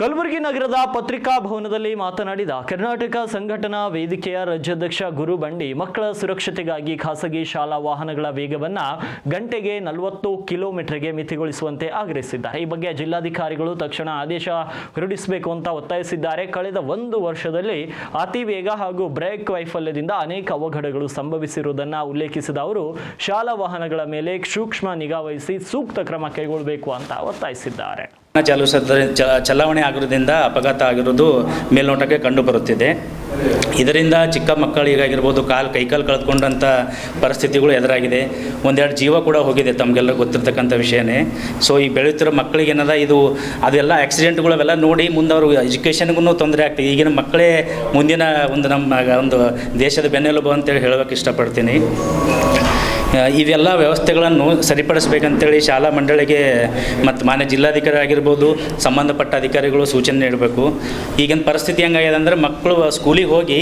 ಕಲಬುರಗಿ ನಗರದ ಪತ್ರಿಕಾ ಭವನದಲ್ಲಿ ಮಾತನಾಡಿದ ಕರ್ನಾಟಕ ಸಂಘಟನಾ ವೇದಿಕೆಯ ರಾಜ್ಯಾಧ್ಯಕ್ಷ ಗುರು ಬಂಡಿ, ಮಕ್ಕಳ ಸುರಕ್ಷತೆಗಾಗಿ ಖಾಸಗಿ ಶಾಲಾ ವಾಹನಗಳ ವೇಗವನ್ನು ಗಂಟೆಗೆ ನಲವತ್ತು ಕಿಲೋಮೀಟರ್ಗೆ ಮಿತಿಗೊಳಿಸುವಂತೆ ಆಗ್ರಹಿಸಿದ್ದಾರೆ. ಈ ಬಗ್ಗೆ ಜಿಲ್ಲಾಧಿಕಾರಿಗಳು ತಕ್ಷಣ ಆದೇಶ ಹೊರಡಿಸಬೇಕು ಅಂತ ಒತ್ತಾಯಿಸಿದ್ದಾರೆ. ಕಳೆದ ಒಂದು ವರ್ಷದಲ್ಲಿ ಅತಿ ವೇಗ ಹಾಗೂ ಬ್ರೇಕ್ ವೈಫಲ್ಯದಿಂದ ಅನೇಕ ಅವಘಡಗಳು ಸಂಭವಿಸಿರುವುದನ್ನು ಉಲ್ಲೇಖಿಸಿದ ಅವರು, ಶಾಲಾ ವಾಹನಗಳ ಮೇಲೆ ಸೂಕ್ಷ್ಮ ನಿಗಾ ವಹಿಸಿ ಸೂಕ್ತ ಕ್ರಮ ಕೈಗೊಳ್ಳಬೇಕು ಅಂತ ಒತ್ತಾಯಿಸಿದ್ದಾರೆ. ಚಾಲಿಸಿದ ಚಲಾವಣೆ ಆಗಿರೋದ್ರಿಂದ ಅಪಘಾತ ಆಗಿರೋದು ಮೇಲ್ನೋಟಕ್ಕೆ ಕಂಡು ಬರುತ್ತಿದೆ ಇದರಿಂದ ಚಿಕ್ಕ ಮಕ್ಕಳಿಗಾಗಿರ್ಬೋದು ಕಾಲು ಕೈಕಾಲು ಕಳೆದುಕೊಂಡಂಥ ಪರಿಸ್ಥಿತಿಗಳು ಎದುರಾಗಿದೆ. ಒಂದೆರಡು ಜೀವ ಕೂಡ ಹೋಗಿದೆ ತಮಗೆಲ್ಲ ಗೊತ್ತಿರ್ತಕ್ಕಂಥ ವಿಷಯನೇ. ಸೊ ಈ ಬೆಳೆಯುತ್ತಿರೋ ಮಕ್ಕಳಿಗೆ ಏನದ ಇದು ಅದೆಲ್ಲ ಆಕ್ಸಿಡೆಂಟ್ಗಳು ಅವೆಲ್ಲ ನೋಡಿ ಮುಂದೆ ಅವರು ಎಜುಕೇಷನ್ಗೂ ತೊಂದರೆ ಆಗ್ತದೆ. ಈಗಿನ ಮಕ್ಕಳೇ ಮುಂದಿನ ಒಂದು ನಮ್ಮ, ಒಂದು ದೇಶದ ಬೆನ್ನೆಲುಬು ಅಂತೇಳಿ ಹೇಳೋಕೆ ಇಷ್ಟಪಡ್ತೀನಿ. ಇವೆಲ್ಲ ವ್ಯವಸ್ಥೆಗಳನ್ನು ಸರಿಪಡಿಸ್ಬೇಕಂತೇಳಿ ಶಾಲಾ ಮಂಡಳಿಗೆ ಮತ್ತು ಮಾನ್ಯ ಜಿಲ್ಲಾಧಿಕಾರಿ ಆಗಿರ್ಬೋದು ಸಂಬಂಧಪಟ್ಟ ಅಧಿಕಾರಿಗಳು ಸೂಚನೆ ನೀಡಬೇಕು. ಈಗಿನ ಪರಿಸ್ಥಿತಿ ಹೆಂಗಾಗಿದೆ ಅಂದರೆ ಮಕ್ಕಳು ಸ್ಕೂಲಿಗೆ ಹೋಗಿ